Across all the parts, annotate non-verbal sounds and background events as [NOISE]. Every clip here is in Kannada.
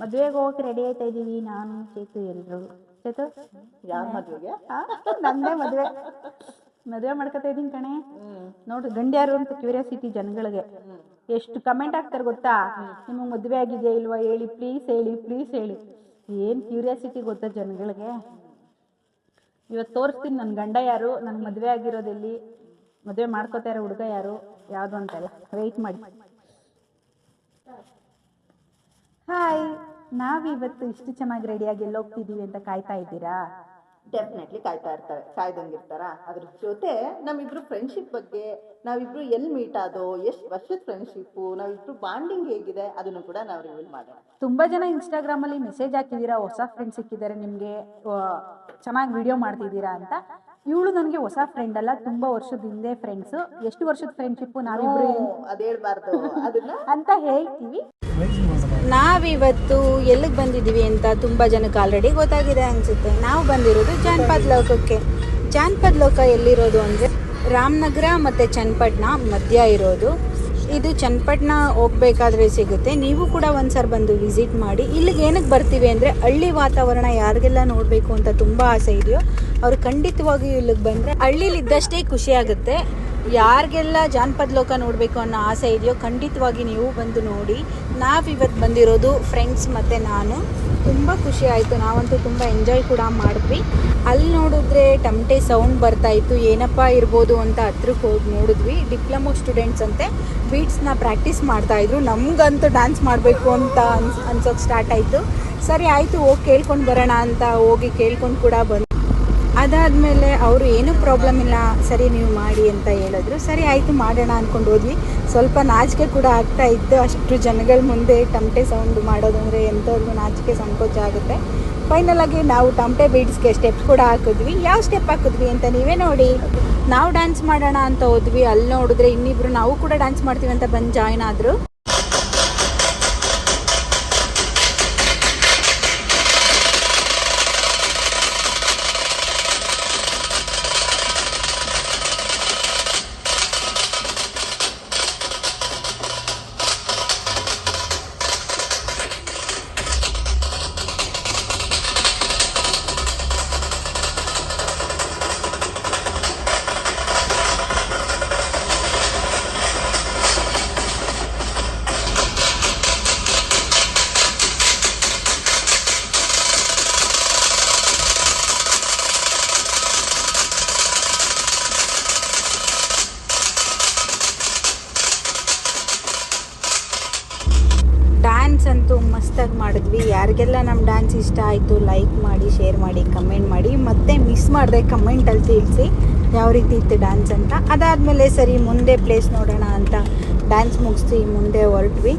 ಮದುವೆಗೆ ಹೋಗಕ್ಕೆ ರೆಡಿ ಆಯ್ತಾ ಇದೀವಿ ನಾನು ಚೇತು ಎಲ್ರು. ಚೇತು? ಯಾರ ಮದ್ವೆಗೆ? ನಂದೇ ಮದುವೆ. ಮದುವೆ ಮಾಡ್ಕೊತಾ ಇದೀನಿ ಕಣೆ. ನೋಡು ಗಂಡ್ಯಾರು ಅಂತ ಕ್ಯೂರಿಯಾಸಿಟಿ ಜನಗಳಿಗೆ. ಎಷ್ಟು ಕಮೆಂಟ್ ಹಾಕ್ತಾರೆ ಗೊತ್ತಾ? ನಿಮಗೆ ಮದ್ವೆ ಆಗಿದೆಯಾ ಇಲ್ವಾ ಹೇಳಿ ಪ್ಲೀಸ್ ಹೇಳಿ ಪ್ಲೀಸ್ ಹೇಳಿ. ಏನು ಕ್ಯೂರಿಯಾಸಿಟಿ ಗೊತ್ತಾ ಜನಗಳಿಗೆ? ಇವತ್ತು ತೋರಿಸ್ತೀನಿ ನನ್ನ ಗಂಡ ಯಾರು ನನ್ನ ಮದುವೆ ಆಗಿರೋದೆಲ್ಲಿ ಮದುವೆ ಮಾಡ್ಕೋತಾ ಇರೋ ಹುಡುಗ ಯಾರು? ಯಾವುದು ಅಂತೆಲ್ಲ. ವೆಯ್ಟ್ ಮಾಡಿ. ಹಾಯ್ ನಾವಿವತ್ತು ಇಷ್ಟು ಚೆನ್ನಾಗಿ ರೆಡಿಯಾಗಿ ಎಲ್ಲ ಹೋಗ್ತಿದೀವಿ ಅಂತ ಕಾಯ್ತಾ ಇದ್ದೀರಾ? ಡೆಫಿನೆಟ್ಲಿ ಕಾಯ್ತಾ ಇರ್ತಾರೆ ಕಾಯ್ದಂಗೆ ಇರ್ತಾರ ಅದ್ರ ಜೊತೆ ನಮ್ಮಿಬ್ರು ಫ್ರೆಂಡ್ಶಿಪ್ ಬಗ್ಗೆ ನಾವಿಬ್ರು ಎಲ್ಲಿ ಮೀಟ್ ಆದೋ ಎಷ್ಟು ವರ್ಷದ ಫ್ರೆಂಡ್ಶಿಪ್ಪು ನಾವಿಬ್ರು ಬಾಂಡಿಂಗ್ ಹೇಗಿದೆ ಅದನ್ನು ಕೂಡ ನಾವು ರಿವೀಲ್ ಮಾಡೋಣ. ತುಂಬಾ ಜನ ಇನ್ಸ್ಟಾಗ್ರಾಮಲ್ಲಿ ಮೆಸೇಜ್ ಹಾಕಿದೀರಾ ಹೊಸ ಫ್ರೆಂಡ್ ಸಿಕ್ಕಿದ್ದಾರೆ ನಿಮ್ಗೆ ಚೆನ್ನಾಗಿ ವಿಡಿಯೋ ಮಾಡ್ತಿದ್ದೀರಾ ಅಂತ. ಇವಳು ನನಗೆ ಹೊಸ ಫ್ರೆಂಡ್ ಅಲ್ಲ ತುಂಬಾ ವರ್ಷದ ಹಿಂದೆ ಫ್ರೆಂಡ್ಸ್ ಎಷ್ಟು ವರ್ಷದ ಫ್ರೆಂಡ್ಶಿಪ್ ನಾವಿಬ್ರು ಅದ್ ಹೇಳ್ಬಾರ್ದು. ಅದನ್ನ [LAUGHS] ಅಂತ ಹೇಳ್ತೀವಿ. ನಾವಿವತ್ತು ಎಲ್ಲಿಗೆ ಬಂದಿದ್ದೀವಿ ಅಂತ ತುಂಬ ಜನಕ್ಕೆ ಆಲ್ರೆಡಿ ಗೊತ್ತಾಗಿದೆ ಅನಿಸುತ್ತೆ. ನಾವು ಬಂದಿರೋದು ಜಾನಪದ ಲೋಕಕ್ಕೆ. ಜಾನಪದ ಲೋಕ ಎಲ್ಲಿರೋದು ಅಂದರೆ ರಾಮನಗರ ಮತ್ತು ಚನ್ನಪಟ್ಟಣ ಮಧ್ಯ ಇರೋದು. ಇದು ಚನ್ನಪಟ್ಟಣ ಹೋಗ್ಬೇಕಾದ್ರೆ ಸಿಗುತ್ತೆ. ನೀವು ಕೂಡ ಒಂದ್ಸರಿ ಬಂದು ವಿಸಿಟ್ ಮಾಡಿ. ಇಲ್ಲಿಗೆ ಏನಕ್ಕೆ ಬರ್ತೀವಿ ಅಂದರೆ ಹಳ್ಳಿ ವಾತಾವರಣ ಯಾರಿಗೆಲ್ಲ ನೋಡಬೇಕು ಅಂತ ತುಂಬ ಆಸೆ ಇದೆಯೋ ಅವ್ರು ಖಂಡಿತವಾಗಿಯೂ ಇಲ್ಲಿಗೆ ಬಂದರೆ ಹಳ್ಳಿಲಿ ಇದ್ದಷ್ಟೇ ಖುಷಿ ಆಗುತ್ತೆ. ಯಾರಿಗೆಲ್ಲ ಜಾನಪದ ಲೋಕ ನೋಡಬೇಕು ಅನ್ನೋ ಆಸೆ ಇದೆಯೋ ಖಂಡಿತವಾಗಿ ನೀವು ಬಂದು ನೋಡಿ. ನಾವಿವತ್ತು ಬಂದಿರೋದು ಫ್ರೆಂಡ್ಸ್ ಮತ್ತು ನಾನು. ತುಂಬ ಖುಷಿ ಆಯಿತು. ನಾವಂತೂ ತುಂಬ ಎಂಜಾಯ್ ಕೂಡ ಮಾಡಿದ್ವಿ. ಅಲ್ಲಿ ನೋಡಿದ್ರೆ ಟಮಟೆ ಸೌಂಡ್ ಬರ್ತಾಯಿತ್ತು ಏನಪ್ಪ ಇರ್ಬೋದು ಅಂತ ಹತ್ರಕ್ಕೆ ಹೋಗಿ ನೋಡಿದ್ವಿ. ಡಿಪ್ಲೊಮೊ ಸ್ಟೂಡೆಂಟ್ಸ್ ಅಂತೆ ಬೀಟ್ಸ್ನ ಪ್ರಾಕ್ಟೀಸ್ ಮಾಡ್ತಾಯಿದ್ರು ನಮಗಂತೂ ಡ್ಯಾನ್ಸ್ ಮಾಡಬೇಕು ಅಂತ ಅನ್ಸ್ ಸ್ಟಾರ್ಟ್ ಆಯಿತು. ಸರಿ, ಆಯಿತು ಹೋಗಿ ಕೇಳ್ಕೊಂಡು ಬರೋಣ ಅಂತ ಹೋಗಿ ಕೇಳ್ಕೊಂಡು ಕೂಡ ಬಂದು ಅದಾದಮೇಲೆ ಅವರು ಏನೂ ಪ್ರಾಬ್ಲಮ್ ಇಲ್ಲ, ಸರಿ ನೀವು ಮಾಡಿ ಅಂತ ಹೇಳಿದ್ರು. ಸರಿ, ಆಯಿತು, ಮಾಡೋಣ ಅಂದ್ಕೊಂಡು ಹೋದ್ವಿ. ಸ್ವಲ್ಪ ನಾಚಿಕೆ ಕೂಡ ಆಗ್ತಾ ಇತ್ತು. ಅಷ್ಟು ಜನಗಳ ಮುಂದೆ ಟಮಟೆ ಸೌಂಡ್ ಮಾಡೋದು ಅಂದರೆ ಎಂಥವ್ರಿಗೂ ನಾಚಿಕೆ ಸಂಕೋಚ ಆಗುತ್ತೆ. ಫೈನಲ್ ಆಗಿ ನಾವು ಟಮಟೆ ಬೀಡ್ಸ್ಗೆ ಸ್ಟೆಪ್ಸ್ ಕೂಡ ಹಾಕಿದ್ವಿ. ಯಾವ ಸ್ಟೆಪ್ ಹಾಕಿದ್ವಿ ಅಂತ ನೀವೇ ನೋಡಿ. ನಾವು ಡ್ಯಾನ್ಸ್ ಮಾಡೋಣ ಅಂತ ಹೋದ್ವಿ. ಅಲ್ಲಿ ನೋಡಿದ್ರೆ ಇನ್ನಿಬ್ರು ನಾವು ಕೂಡ ಡ್ಯಾನ್ಸ್ ಮಾಡ್ತೀವಿ ಅಂತ ಬಂದು ಜಾಯ್ನ್ ಆದರು. ಡ್ಯಾನ್ಸ್ ಅಂತೂ ಮಸ್ತಾಗಿ ಮಾಡಿದ್ವಿ. ಯಾರಿಗೆಲ್ಲ ನಮ್ಮ ಡ್ಯಾನ್ಸ್ ಇಷ್ಟ ಆಯಿತು ಲೈಕ್ ಮಾಡಿ ಶೇರ್ ಮಾಡಿ ಕಮೆಂಟ್ ಮಾಡಿ, ಮತ್ತೆ ಮಿಸ್ ಮಾಡಿದೆ ಕಮೆಂಟಲ್ಲಿ ತಿಳಿಸಿ ಯಾವ ರೀತಿ ಇತ್ತು ಡ್ಯಾನ್ಸ್ ಅಂತ. ಅದಾದಮೇಲೆ ಸರಿ, ಮುಂದೆ ಪ್ಲೇಸ್ ನೋಡೋಣ ಅಂತ ಡ್ಯಾನ್ಸ್ ಮುಗಿಸಿ ಮುಂದೆ ಹೊರಟ್ವಿ.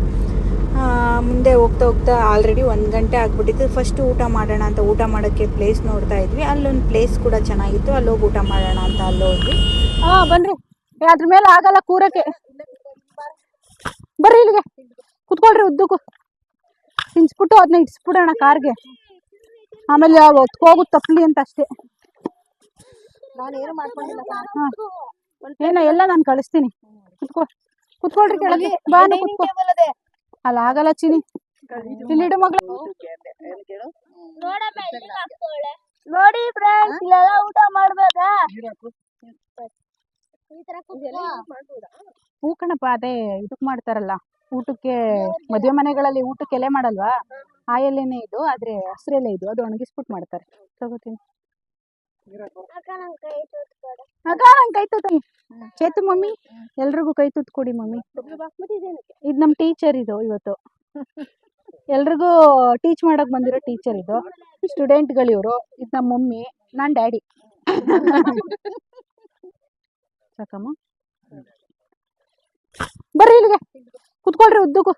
ಮುಂದೆ ಹೋಗ್ತಾ ಹೋಗ್ತಾ ಆಲ್ರೆಡಿ ಒಂದು ಗಂಟೆ ಆಗಿಬಿಟ್ಟಿತ್ತು. ಫಸ್ಟ್ ಊಟ ಮಾಡೋಣ ಅಂತ, ಊಟ ಮಾಡೋಕ್ಕೆ ಪ್ಲೇಸ್ ನೋಡ್ತಾ ಇದ್ವಿ. ಅಲ್ಲೊಂದು ಪ್ಲೇಸ್ ಕೂಡ ಚೆನ್ನಾಗಿತ್ತು. ಅಲ್ಲಿ ಹೋಗಿ ಊಟ ಮಾಡೋಣ ಅಂತ ಅಲ್ಲಿ ಹೋದ್ವಿ ಹಾಂ ಬನ್ರಿ. ಅದ್ರ ಮೇಲೆ ಆಗಲ್ಲ ಕೂರಕ್ಕೆ. ಬರ್ರಿ ಇಲ್ಲಿಗೆ. ಕುತ್ಕೊಳ್ರಿ ಉದ್ದಕ್ಕೂ. ತಿನ್ಸ್ಬಿಟ್ಟು ಅದನ್ನ ಇಟ್ಸ್ಬಿಡೋಣ ಕಾರ್ಗೆ. ಆಮೇಲೆ ಹೊತ್ಕೋಗು ತಪ್ಲಿ ಅಂತ ಅಷ್ಟೇ. ಏನ ಏನೋ ಎಲ್ಲ ನಾನು ಕಳಿಸ್ತೀನಿ. ಕುತ್ಕೋ. ಕುತ್ಕೊಳ್ರಿ ಕೆಳಗೆ. ಬಾ ಕುತ್ಕೋ. ಅಲ್ಲ ಆಗಲ್ಲ ಚಿನಿ. ಇಲ್ಲಿಡು ಮಗಳು. ನೋಡಿ ಫ್ರೆಂಡ್ಸ್ ಇಲ್ಲೆಲ್ಲ ಊಟ ಮಾಡ್ಬೇಕಾ? ಹೂ ಕಣಪ್ಪ ಅದೇ ಇದಕ್ ಮಾಡ್ತಾರಲ್ಲ. ಊಟಕ್ಕೆ ಮದುವೆ ಮನೆಗಳಲ್ಲಿ ಊಟಕ್ಕೆ ಎಲೆ ಮಾಡಲ್ವಾ? ಆ ಎಲೆನೇ ಇದು ಆದ್ರೆ ಹಸಿರೆಲೆ ಇದು ಅದು ಒಣಗಿಸ್ಬಿಟ್ಟು ಮಾಡ್ತಾರೆ. ತಗೋತೀನಿ. ಅಕ್ಕ ನಂಗ್ ಕೈ ಚೇತು ಮಮ್ಮಿ ಎಲ್ರಿಗೂ ಕೈ ತುತ್ತು ಕೊಡಿ ಮಮ್ಮಿ. ಇದು ನಮ್ಮ ಟೀಚರ್ ಇದು ಇವತ್ತು. ಎಲ್ರಿಗೂ ಟೀಚ್ ಮಾಡಕ್ ಬಂದಿರೋ ಟೀಚರ್ ಇದು. ಸ್ಟೂಡೆಂಟ್ಗಳು ಇವರು. ಇದು ನಮ್ಮ ಮಮ್ಮಿ ನಾನು ಡ್ಯಾಡಿ. ಸಾಕಮ್ಮ. ಬರ್ರಿ ಇಲ್ಲಿಗೆ. ಕುತ್ಕೊಳ್ರಿ ಉದ್ದಕ್ಕೂ.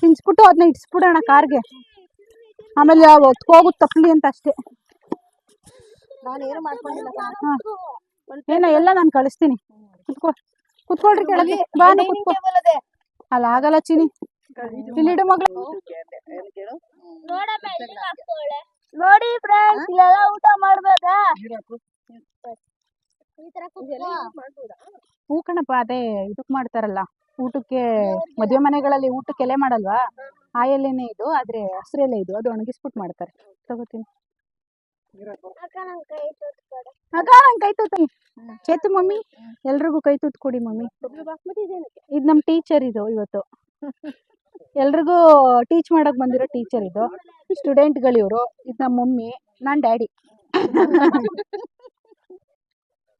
ತಿನ್ಸ್ಬಿಟ್ಟು ಅದನ್ನ ಇಟ್ಸ್ಬಿಡೋಣ ಕಾರ್ಗೆ. ಆಮೇಲೆ ಹೊತ್ಕೋಗು ತಪ್ಪಲಿ ಅಂತ ಅಷ್ಟೇ. ಏನೋ ಎಲ್ಲ ನಾನು ಕಳಿಸ್ತೀನಿ. ಕುತ್ಕೋ ಕುತ್ಕೊಳ್ರಿ ಕೆಳಗೆ. ಬಾ ಕುತ್ಕೋ. ಅಲ್ಲ ಆಗಲ್ಲ ಚಿನಿ. ಇಲ್ಲಿಡು ಮಗಳು? ನೋಡಿ ಫ್ರೆಂಡ್ಸ್ ಇಲ್ಲೆಲ್ಲ ಊಟ ಮಾಡ್ಬೇಕಾ ಹೂ ಕಣಪ್ಪ ಅದೇ ಇದಕ್ಕೆ ಮಾಡ್ತಾರಲ್ಲ ಊಟಕ್ಕೆ ಮದುವೆ ಮನೆಗಳಲ್ಲಿ ಊಟಕ್ಕೆ ಎಲೆ ಮಾಡಲ್ವಾ? ಆ ಎಲೆನೇ ಇದು ಆದರೆ ಹಸಿರು ಎಲೆ ಇದು ಅದು ಒಣಗಿಸ್ಬಿಟ್ಟು ಮಾಡ್ತಾರೆ. ತಗೋತೀನಿ. ಅಕ್ಕ ಕೈ ನಂಗೆ ಕೈ ತೂತು ಚೇತು ಮಮ್ಮಿ ಎಲ್ರಿಗೂ ಕೈ ತೂತು ಕೊಡಿ ಮಮ್ಮಿ. ಇದು ನಮ್ಮ ಟೀಚರ್ ಇದು ಇವತ್ತು. ಎಲ್ರಿಗೂ ಟೀಚ್ ಮಾಡಕ್ ಬಂದಿರೋ ಟೀಚರ್ ಇದು. ಸ್ಟೂಡೆಂಟ್ಗಳು ಇವರು ಇದು ನಮ್ಮ ಮಮ್ಮಿ ನಾನು ಡ್ಯಾಡಿ. [LAUGHS]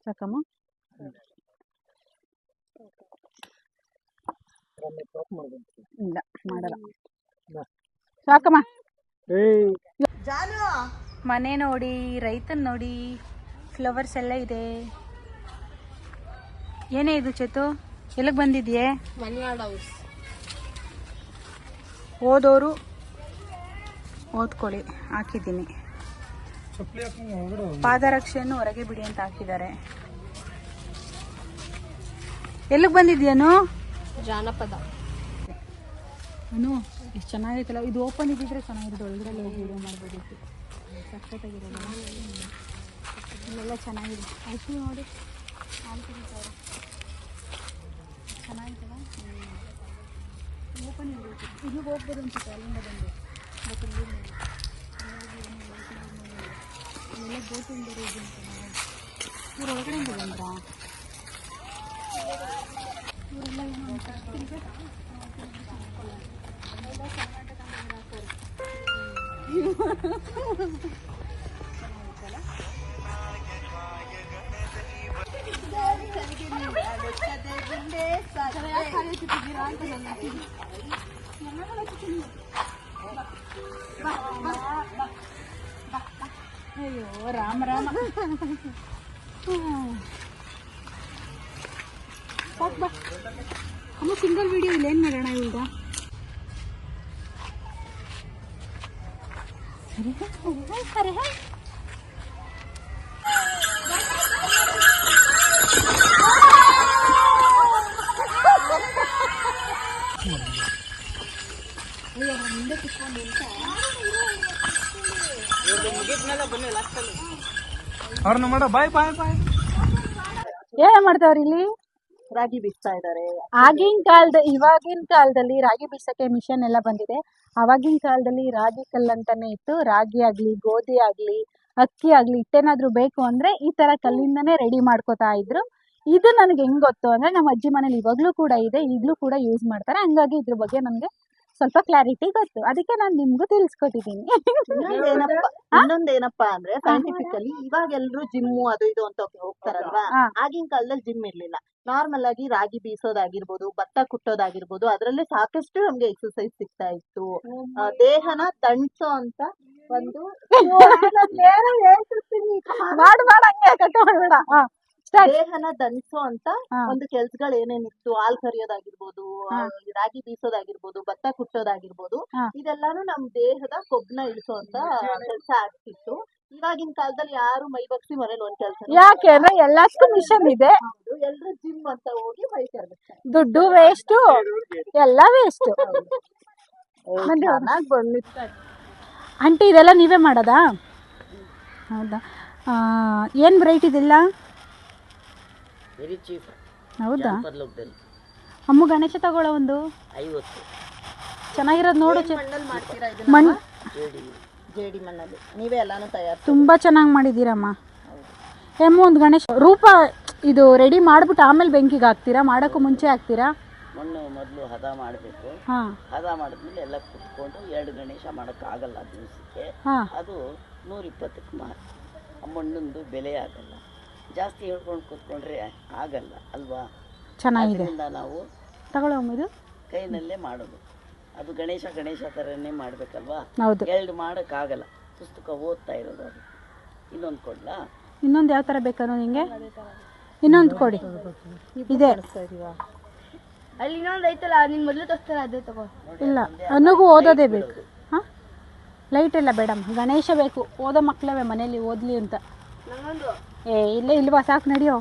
ಸಾಕಮ್ಮ ಇಲ್ಲ ಮಾಡಲ್ಲ. ಸಾಕಮ್ಮ. ಜಾನು. ಮನೆ ನೋಡಿ ರೈತನ್ ನೋಡಿ ಫ್ಲವರ್ಸ್ ಎಲ್ಲ ಇದೆ. ಏನೇ ಇದು ಚೇತು? ಎಲ್ಲಿಗೆ ಬಂದಿದ್ಯೆ? ಓದೋರು ಓದ್ಕೊಳ್ಳಿ ಹಾಕಿದ್ದೀನಿ. ಪಾದರಕ್ಷೆಯನ್ನು ಹೊರಗೆ ಬಿಡಿ ಅಂತ ಹಾಕಿದ್ದಾರೆ. ಎಲ್ಲಿಗೆ ಬಂದಿದ್ಯಾನು ಜಾನಪದ. ಅನು, ಎಷ್ಟು ಚೆನ್ನಾಗೈತಲ್ಲ ಇದು ಓಪನ್ ಇದ್ದಿದ್ರೆ ಚೆನ್ನಾಗಿರೋದು ಒಳಗಡೆ ಹೋಗಿ ವಿಡಿಯೋ ಮಾಡ್ಬೋದಿತ್ತು ಸಖತ್ತಾಗಿರೋದು. ಇಲ್ಲೆಲ್ಲ ಚೆನ್ನಾಗಿದೆ. ಆಯ್ತು ನೋಡಿ. ಚೆನ್ನಾಗಿತ್ತಲ್ಲ? ಓಪನ್ ಇರಬೇಕು ಇಲ್ಲಿಗೆ ಹೋಗ್ಬೋದು ಅನ್ಸುತ್ತೆ, ಅಲ್ಲಿಂದ ಬಂದು. ಬಟ್ ಇಲ್ಲಿ. ಇಲ್ಲೆಲ್ಲ ಬೋಟಿಂದ ಬೇರೆ ಇದೆ ಅಂತ. ಒಳಗಡೆಯಿಂದ ಬಂದ್ರಾ? ಇವರೆಲ್ಲ ಏನೋ ಅಂತ ಅಯ್ಯೋ ರಾಮ ರಾಮ ಸಾಕ್ ಬಾ ಅಮ್ಮ ಸಿಂಗಲ್ ವಿಡಿಯೋ ಇಲ್ಲ ಏನು ಮಾಡೋಣ ಈಗ? ಅರೆ. ಅವ್ರನ್ನ ಮಾಡೋ ಬಾಯ್ ಬಾಯ್ ಬಾಯ್. ಏನ್ ಮಾಡ್ತಾವ್ರಿ ಇಲ್ಲಿ? ರಾಗಿ ಬೀಸ್ತಾ ಇದ್ದಾರೆ. ಆಗಿನ ಕಾಲದ, ಇವಾಗಿನ ಕಾಲದಲ್ಲಿ ರಾಗಿ ಬೀಸಕ್ಕೆ ಮಿಷನ್ ಎಲ್ಲ ಬಂದಿದೆ. ಅವಾಗಿನ ಕಾಲದಲ್ಲಿ ರಾಗಿ ಕಲ್ಲು ಅಂತಾನೆ ಇತ್ತು. ರಾಗಿ ಆಗ್ಲಿ, ಗೋಧಿ ಆಗ್ಲಿ, ಅಕ್ಕಿ ಆಗ್ಲಿ, ಇಟ್ಟೇನಾದ್ರೂ ಬೇಕು ಅಂದ್ರೆ ಈ ತರ ಕಲ್ಲಿಂದನೇ ರೆಡಿ ಮಾಡ್ಕೋತಾ ಇದ್ರು. ಇದು ನನಗೆ ಹೆಂಗ್ ಗೊತ್ತು ಅಂದ್ರೆ ನಮ್ಮ ಅಜ್ಜಿ ಮನೇಲಿ ಇವಾಗ್ಲೂ ಕೂಡ ಇದೆ. ಈಗ್ಲೂ ಕೂಡ ಯೂಸ್ ಮಾಡ್ತಾರೆ. ಹಂಗಾಗಿ ಇದ್ರ ಬಗ್ಗೆ ನನಗೆ ಸ್ವಲ್ಪ ಕ್ಲಾರಿಟಿ ಗೊತ್ತು. ಅದಕ್ಕೆ ನಾನು ನಿಮ್ಗೂ ತಿಳಿಸ್ಕೊಟ್ಟಿದ್ದೀನಿ ಇನ್ನೊಂದೇನಪ್ಪ ಅಂದ್ರೆ ಸೈಂಟಿಫಿಕಲಿ ಇವಾಗ ಎಲ್ರು ಜಿಮ್ ಅದು ಇದು ಅಂತ ಹೋಗ್ತಾರಲ್ವಾ? ಆಗಿನ ಕಾಲದಲ್ಲಿ ಜಿಮ್ ಇರ್ಲಿಲ್ಲ. ನಾರ್ಮಲ್ ಆಗಿ ರಾಗಿ ಬೀಸೋದಾಗಿರ್ಬೋದು ಭತ್ತ ಕುಟ್ಟೋದಾಗಿರ್ಬೋದು ಅದ್ರಲ್ಲೇ ಸಾಕಷ್ಟು ನಮ್ಗೆ ಎಕ್ಸರ್ಸೈಸ್ ಸಿಗ್ತಾ ಇತ್ತು. ದೇಹನ ತಣಿಸೋ ಅಂತ ಒಂದು ದೇಹನ ದಣಿಸೋ ಅಂತ. ಒಂದು ಕೆಲ್ಸಗಳು ಏನೇನಿತ್ತು? ಹಾಲ್ ಕರಿಯೋದಾಗಿರ್ಬೋದು. ರಾಗಿ ಬೀಸೋದಾಗಿರ್ಬೋದು ಭತ್ತ ಕುಟ್ಟೋದಾಗಿರ್ಬೋದು ಇದೆಲ್ಲಾನು ನಮ್ ದೇಹದ ಕೊಬ್ನ ಇಳಿಸೋ ಅಂತ ಕೆಲಸ ಆಗ್ತಿತ್ತು. ಇವಾಗಿನ ಕಾಲದಲ್ಲಿ ಯಾರು ಮೈ ಬಗ್ಸಿ ಮನೇಲಿ ಒಂದ್ ಕೆಲಸ ಯಾಕೆ ಅಂದ್ರೆ ಎಲ್ಲಾಸ್ಕೂ ಮಿಷನ್ ಇದೆ. ಎಲ್ರು ಜಿಮ್ ಅಂತ ಹೋಗಿ ಮೈ ಕರ್ಬಿಡ್ತಾರೆ ದುಡ್ಡು ವೇಸ್ಟ್ ಎಲ್ಲ ವೇಸ್ಟ್. ಚೆನ್ನಾಗ್ ಬಂದಿತ್ತು ಆಂಟಿ ಇದೆಲ್ಲ ನೀವೇ ಮಾಡೋದಾ? ಹೌದಾ? ಏನು ವೆರೈಟಿ ಇದೆಲ್ಲ? ವೆರಿ ಚೀಪ್ ಹೌದಾ? ಲೋಕದಲ್ಲಿ. ಅಮ್ಮ ಗಣೇಶ ತಗೊಳ್ಳೋ ಒಂದು? ಐವತ್ತು. ಚೆನ್ನಾಗಿರೋದು ನೋಡು ಚೆ- ಮಣ್ಣಲ್ಲಿ ಮಾಡ್ತೀರಾ ಮಣ್ಣು ಜೇಡಿ ಜೇಡಿ ಮಣ್ಣಲ್ಲಿ. ನೀವೇ ಎಲ್ಲಾನು ತಯಾರು ತುಂಬ ಚೆನ್ನಾಗಿ ಮಾಡಿದ್ದೀರಮ್ಮ. ಎಮ್ಮ ಒಂದು ಗಣೇಶ ರೂಪ ಇದು ರೆಡಿ ಮಾಡಿಬಿಟ್ಟು ಆಮೇಲೆ ಬೆಂಕಿಗೆ ಹಾಕ್ತೀರಾ? ಮಾಡೋಕ್ಕೂ ಮುಂಚೆ ಹಾಕ್ತೀರಾ? ಮಣ್ಣು ಮೊದಲು ಹದ ಮಾಡಬೇಕು. ಹಾಂ. ಹದ ಮಾಡಿದ್ಮೇಲೆ ಎಲ್ಲ ಕುತ್ಕೊಂಡು ಎರಡು ಗಣೇಶ ಮಾಡೋಕ್ಕಾಗಲ್ಲ ದಿವಸಕ್ಕೆ. ಹಾಂ. ಅದು ನೂರಿಪ್ಪತ್ತಕ್ಕೆ ಮಾರು ಆ ಮಣ್ಣಿಂದು ಬೆಲೆ ಆಗಲ್ಲ. ಜಾಸ್ತಿ ಹೇಳ್ಕೊಂಡು ಕೂತ್ಕೊಂಡ್ರೆ ಆಗಲ್ಲ ಅಲ್ವಾ? ಚೆನ್ನಾಗಿದೆ. ಅದರಿಂದ ನಾವು ತಗೊಳ್ಳೋ ಅಮ್ಮ ಇದು? ಕೈನಲ್ಲೇ ಮಾಡೋದು. ಅದು ಗಣೇಶ ಗಣೇಶ ಥರನೇ ಮಾಡಬೇಕಲ್ವಾ? ಹೌದು. ಎರಡು ಮಾಡೋಕ್ಕಾಗಲ್ಲ. ಪುಸ್ತಕ ಓದ್ತಾ ಇರೋದು ಅದು. ಇನ್ನೊಂದು ಕೊಡ್ಲಾ? ಇನ್ನೊಂದು ಯಾವ ಥರ ಬೇಕಾದ್ರು ನಿಮಗೆ ಇನ್ನೊಂದು ಕೊಡಿ. ಇದೆ. ಅಲ್ಲಿ ಇನ್ನೊಂದು ಐತಲ್ಲ ನಿನ್ನ ಮೊದಲು ತೋರಿಸ್ತಾರೆ ಅದೇ ತಗೋ. ಇಲ್ಲ. ಅನ್ನಗೂ ಓದೋದೇ ಬೇಕು. ಹಾಂ? ಲೈಟ್ ಎಲ್ಲ ಬೇಡಮ್ಮ. ಗಣೇಶ ಬೇಕು. ಓದೋ ಮಕ್ಕಳವೇ ಮನೇಲಿ ಓದಲಿ ಅಂತ. ಏ ಇಲ್ಲೇ ಸಾಕು ನಡಿಯೋ.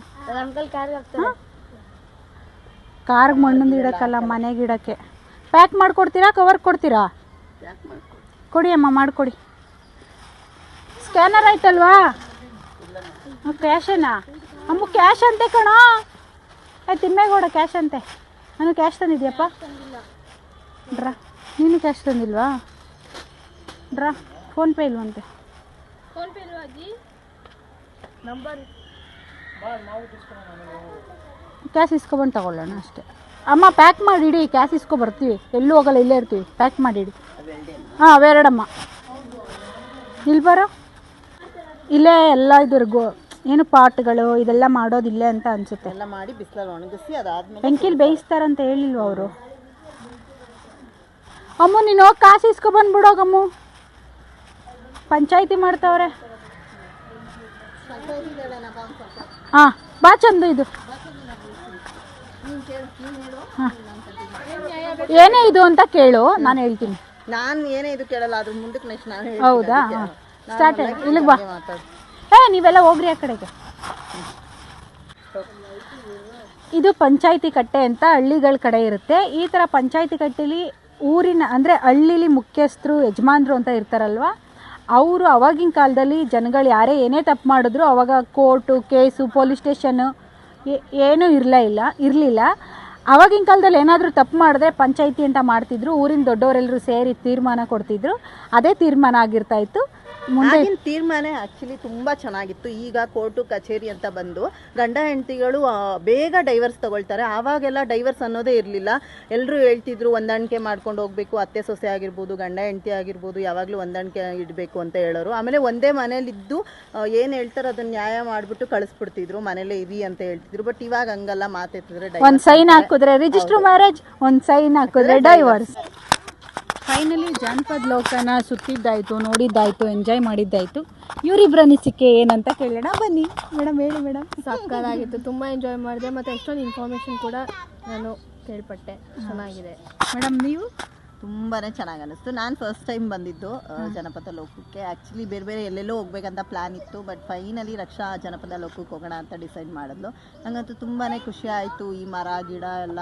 ಕಾರ್ಗೆ ಮಣ್ಣೊಂದು ಇಡಕ್ಕಲ್ಲ ಮನೆಗೆ ಇಡಕ್ಕೆ. ಪ್ಯಾಕ್ ಮಾಡಿಕೊಡ್ತೀರಾ ಕವರ್ ಕೊಡ್ತೀರಾ? ಕೊಡಿ ಅಮ್ಮ ಮಾಡಿಕೊಡಿ. ಸ್ಕ್ಯಾನರ್ ಆಯ್ತಲ್ವಾ? ಕ್ಯಾಶನಾ ಅಮ್ಮ ಕ್ಯಾಶ್ ಅಂತೆ ಕಣೋ. ಏ ತಿಮ್ಮೇಗೌಡ ಕ್ಯಾಶ್ ಅಂತೆ. ನಾನು ಕ್ಯಾಶ್ ತಂದಿದ್ಯಪ್ಪ? ಡ್ರಾ. ನೀನು ಕ್ಯಾಶ್ ತಂದಿಲ್ವಾ? ಡ್ರಾ. ಫೋನ್ಪೇ ಇಲ್ವಂತೆ. ಕ್ಯಾಶ್ ಇಸ್ಕೊಬಂದು ತಗೊಳ್ಳೋಣ ಅಷ್ಟೇ. ಅಮ್ಮ ಪ್ಯಾಕ್ ಮಾಡಿಡಿ ಕ್ಯಾಶ್ ಇಸ್ಕೊ ಬರ್ತೀವಿ. ಎಲ್ಲೂ ಹೋಗಲ್ಲ ಇಲ್ಲೇ ಇರ್ತೀವಿ. ಪ್ಯಾಕ್ ಮಾಡಿಡಿ ಹಾಂ ಅವೆರಡಮ್ಮ ಇಲ್ಲಿ ಬರೋ? ಇಲ್ಲೇ ಎಲ್ಲ ಇದ್ರಿಗೂ ಏನು ಪಾಟ್ಗಳು ಇದೆಲ್ಲ ಮಾಡೋದಿಲ್ಲ ಅಂತ ಅನಿಸುತ್ತೆ. ಎಲ್ಲ ಮಾಡಿ ಬಿಸಿಲಲ್ಲಿ ಒಣಗಿಸಿ ಅದಾದ್ಮೇಲೆ ಬೆಂಕಿಲಿ ಬೇಯಿಸ್ತಾರಂತ ಹೇಳಿಲ್ವ ಅವರು? ಅಮ್ಮ ನೀನು ಹೋಗಿ ಕಾಸು ಇಸ್ಕೊ ಬಂದ್ಬಿಡೋಗಮ್ಮು ಪಂಚಾಯಿತಿ ಮಾಡ್ತಾವ್ರೆ. ಹಾಂ ಬಾ ಚಂದ ಇದು. ಏನೇ ಇದು ಅಂತ ಕೇಳು ನಾನು ಹೇಳ್ತೀನಿ. ನಾನು ಏನೇ ಇದು ಕೇಳಲ್ಲ ಅದ್ರ ಮುಂದಕ್ಕೆ ನೆಕ್ಸ್ಟ್ ನಾನು ಹೌದಾ? ಸ್ಟಾರ್ಟ್ ಇಲ್ಲಿ ಬಾ. ಏ ನೀವೆಲ್ಲ ಹೋಗ್ರಿ ಆ ಕಡೆಗೆ. ಇದು ಪಂಚಾಯಿತಿ ಕಟ್ಟೆ ಅಂತ ಹಳ್ಳಿಗಳ ಕಡೆ ಇರುತ್ತೆ. ಈ ಥರ ಪಂಚಾಯಿತಿ ಕಟ್ಟೆಲಿ ಊರಿನ ಅಂದರೆ ಹಳ್ಳಿಲಿ ಮುಖ್ಯಸ್ಥರು ಯಜಮಾನ್ರು ಅಂತ ಇರ್ತಾರಲ್ವ? ಅವರು ಅವಾಗಿನ ಕಾಲದಲ್ಲಿ ಜನಗಳು ಯಾರೇ ಏನೇ ತಪ್ಪು ಮಾಡಿದ್ರು ಅವಾಗ ಕೋರ್ಟು, ಕೇಸು, ಪೊಲೀಸ್ ಸ್ಟೇಷನ್ನು ಏನೂ ಇರಲೇ ಇಲ್ಲ, ಇರಲಿಲ್ಲ. ಅವಾಗಿನ ಕಾಲದಲ್ಲಿ ಏನಾದರೂ ತಪ್ಪು ಮಾಡಿದ್ರೆ ಪಂಚಾಯಿತಿ ಅಂತ ಮಾಡ್ತಿದ್ರು, ಊರಿನ ದೊಡ್ಡವರೆಲ್ಲರೂ ಸೇರಿ ತೀರ್ಮಾನ ಕೊಡ್ತಿದ್ರು. ಅದೇ ತೀರ್ಮಾನ ಆಗಿರ್ತಾ ಇತ್ತು. ಮುಂದೆ ಆಗಿನ ತೀರ್ಮಾನ ಆಕ್ಚುಲಿ ತುಂಬಾ ಚೆನ್ನಾಗಿತ್ತು. ಈಗ ಕೋರ್ಟು ಕಚೇರಿ ಅಂತ ಬಂದು ಗಂಡ ಹೆಂಡತಿಗಳು ಬೇಗ ಡೈವರ್ಸ್ ತಗೊಳ್ತಾರೆ. ಆವಾಗೆಲ್ಲ ಡೈವರ್ಸ್ ಅನ್ನೋದೇ ಇರಲಿಲ್ಲ. ಎಲ್ಲರೂ ಹೇಳ್ತಿದ್ರು ಹೊಂದಾಣಿಕೆ ಮಾಡ್ಕೊಂಡು ಹೋಗ್ಬೇಕು. ಅತ್ತೆ ಸೊಸೆ ಆಗಿರ್ಬೋದು ಗಂಡ ಹೆಂಡತಿ ಆಗಿರ್ಬೋದು ಯಾವಾಗಲೂ ಹೊಂದಾಣಿಕೆ ಇಡಬೇಕು ಅಂತ ಹೇಳೋರು. ಆಮೇಲೆ ಒಂದೇ ಮನೇಲಿದ್ದು ಏನು ಹೇಳ್ತಾರೋ ಅದನ್ನ ನ್ಯಾಯ ಮಾಡಿಬಿಟ್ಟು ಕಳಿಸ್ಬಿಡ್ತಿದ್ರು. ಮನೇಲೇ ಇರಿ ಅಂತ ಹೇಳ್ತಿದ್ರು. ಬಟ್ ಇವಾಗ ಹಂಗಲ್ಲ ಮಾತೆತ್ತಿದ್ರೆ ಒಂದು ಸೈನ್ ಹಾಕಿದ್ರೆ ರಿಜಿಸ್ಟರ್ ಮ್ಯಾರೇಜ್ ಒಂದು ಸೈನ್ ಹಾಕಿದ್ರೆ ಡೈವರ್ಸ್ ಫೈನಲಿ ಜಾನಪದ ಲೋಕನ ಸುತ್ತಿದ್ದಾಯಿತು ನೋಡಿದ್ದಾಯಿತು ಎಂಜಾಯ್ ಮಾಡಿದ್ದಾಯಿತು. ಇವರಿಬ್ಬರ ಅನಿಸಿಕೆ ಏನಂತ ಕೇಳೋಣ ಬನ್ನಿ. ಮೇಡಮ್ ಹೇಳಿ ಮೇಡಮ್. ಸಕ್ಕತ್ತಾಗಿತ್ತು ತುಂಬ ಎಂಜಾಯ್ ಮಾಡಿದೆ ಮತ್ತು ಎಷ್ಟೊಂದು ಇನ್ಫಾರ್ಮೇಷನ್ ಕೂಡ ನಾನು ಕೇಳ್ಪಟ್ಟೆ. ಚೆನ್ನಾಗಿದೆ. ಮೇಡಮ್ ನೀವು? ತುಂಬಾನೇ ಚೆನ್ನಾಗಿ ಅನಿಸ್ತು. ನಾನು ಫಸ್ಟ್ ಟೈಮ್ ಬಂದಿದ್ದು ಜನಪದ ಲೋಕಕ್ಕೆ. ಆ್ಯಕ್ಚುಲಿ ಬೇರೆ ಬೇರೆ ಎಲ್ಲೆಲ್ಲೋ ಹೋಗ್ಬೇಕಂತ ಪ್ಲ್ಯಾನ್ ಇತ್ತು ಬಟ್ ಫೈನಲಿ ರಕ್ಷಾ ಜನಪದ ಲೋಕಕ್ಕೆ ಹೋಗೋಣ ಅಂತ ಡಿಸೈಡ್ ಮಾಡಿದ್ಲು. ನನಗಂತೂ ತುಂಬಾ ಖುಷಿ ಆಯಿತು. ಈ ಮರ ಗಿಡ ಎಲ್ಲ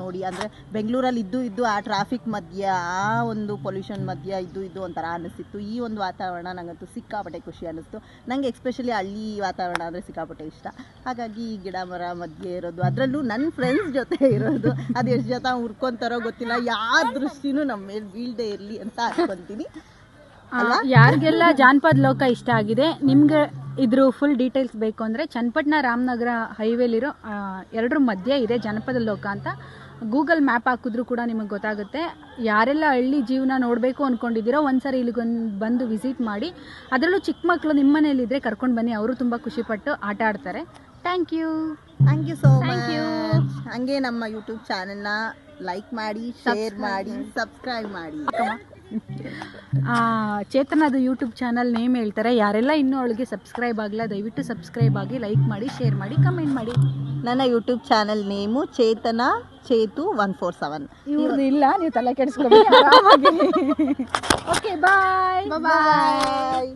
ನೋಡಿ ಅಂದರೆ ಬೆಂಗಳೂರಲ್ಲಿ ಇದ್ದು ಇದ್ದು ಆ ಟ್ರಾಫಿಕ್ ಮಧ್ಯೆ ಆ ಒಂದು ಪೊಲ್ಯೂಷನ್ ಮಧ್ಯೆ ಇದ್ದು ಇದ್ದು ಒಂಥರ ಅನಿಸ್ತಿತ್ತು. ಈ ಒಂದು ವಾತಾವರಣ ನನಗಂತೂ ಸಿಕ್ಕಾಪಟ್ಟೆ ಖುಷಿ ಅನ್ನಿಸ್ತು ನನಗೆ ಎಸ್ಪೆಷಲಿ ಹಳ್ಳಿ ವಾತಾವರಣ ಅಂದರೆ ಸಿಕ್ಕಾಪಟ್ಟೆ ಇಷ್ಟ. ಹಾಗಾಗಿ ಈ ಗಿಡ ಮರ ಮಧ್ಯೆ ಇರೋದು ಅದರಲ್ಲೂ ನನ್ನ ಫ್ರೆಂಡ್ಸ್ ಜೊತೆ ಇರೋದು ಅದು ಎಷ್ಟು ಜೊತೆ ಹುರ್ಕೊಂತಾರೋ ಗೊತ್ತಿಲ್ಲ. ಯಾವ ದೃಷ್ಟಿನೂ ನಮ್ಮ ಮೇಲೆ ಬೀಳದೆ ಇರಲಿ ಅಂತ ಅನ್ಕೊಂತೀನಿ. ಯಾರಿಗೆಲ್ಲ ಜಾನಪದ ಲೋಕ ಇಷ್ಟ ಆಗಿದೆ ನಿಮ್ಗೆ ಇದ್ರ ಫುಲ್ ಡೀಟೇಲ್ಸ್ ಬೇಕು ಅಂದರೆ ಚನ್ನಪಟ್ಟಣ ರಾಮನಗರ ಹೈವೇಲಿರೋ ಎರಡರ ಮಧ್ಯೆ ಇದೆ ಜನಪದ ಲೋಕ ಅಂತ. ಗೂಗಲ್ ಮ್ಯಾಪ್ ಹಾಕಿದ್ರು ಕೂಡ ನಿಮಗೆ ಗೊತ್ತಾಗುತ್ತೆ. ಯಾರೆಲ್ಲ ಹಳ್ಳಿ ಜೀವನ ನೋಡಬೇಕು ಅಂದ್ಕೊಂಡಿದ್ದೀರೋ ಒಂದ್ಸರಿ ಇಲ್ಲಿಗೊಂದು ಬಂದು ವಿಸಿಟ್ ಮಾಡಿ. ಅದರಲ್ಲೂ ಚಿಕ್ಕ ಮಕ್ಕಳು ನಿಮ್ಮ ಮನೇಲಿದ್ದರೆ ಕರ್ಕೊಂಡು ಬನ್ನಿ ಅವರು ತುಂಬ ಖುಷಿಪಟ್ಟು ಆಟ ಆಡ್ತಾರೆ. Thank you thank you so much ಹಂಗೆ ನಮ್ಮ ಯೂಟ್ಯೂಬ್ ಚಾನೆಲ್ನ ಲೈಕ್ ಮಾಡಿ ಶೇರ್ ಮಾಡಿ ಸಬ್ಸ್ಕ್ರೈಬ್ ಮಾಡಿ. ಚೇತನದು ಯೂಟ್ಯೂಬ್ ಚಾನಲ್ ನೇಮ್ ಹೇಳ್ತಾರೆ. ಯಾರೆಲ್ಲ ಇನ್ನೂ ಅವಳಿಗೆ ಸಬ್ಸ್ಕ್ರೈಬ್ ಆಗಿಲ್ಲ ದಯವಿಟ್ಟು ಸಬ್ಸ್ಕ್ರೈಬ್ ಆಗಿ ಲೈಕ್ ಮಾಡಿ ಶೇರ್ ಮಾಡಿ ಕಮೆಂಟ್ ಮಾಡಿ. ನನ್ನ YouTube channel name Chetana Chetu one four seven ಇವ್ರದ್ದು ಇಲ್ಲ ನೀವು ತಲೆ ಕೆಡಿಸ್ಕೊಂಡು ಓಕೆ ಬಾಯ್ ಬಾಯ್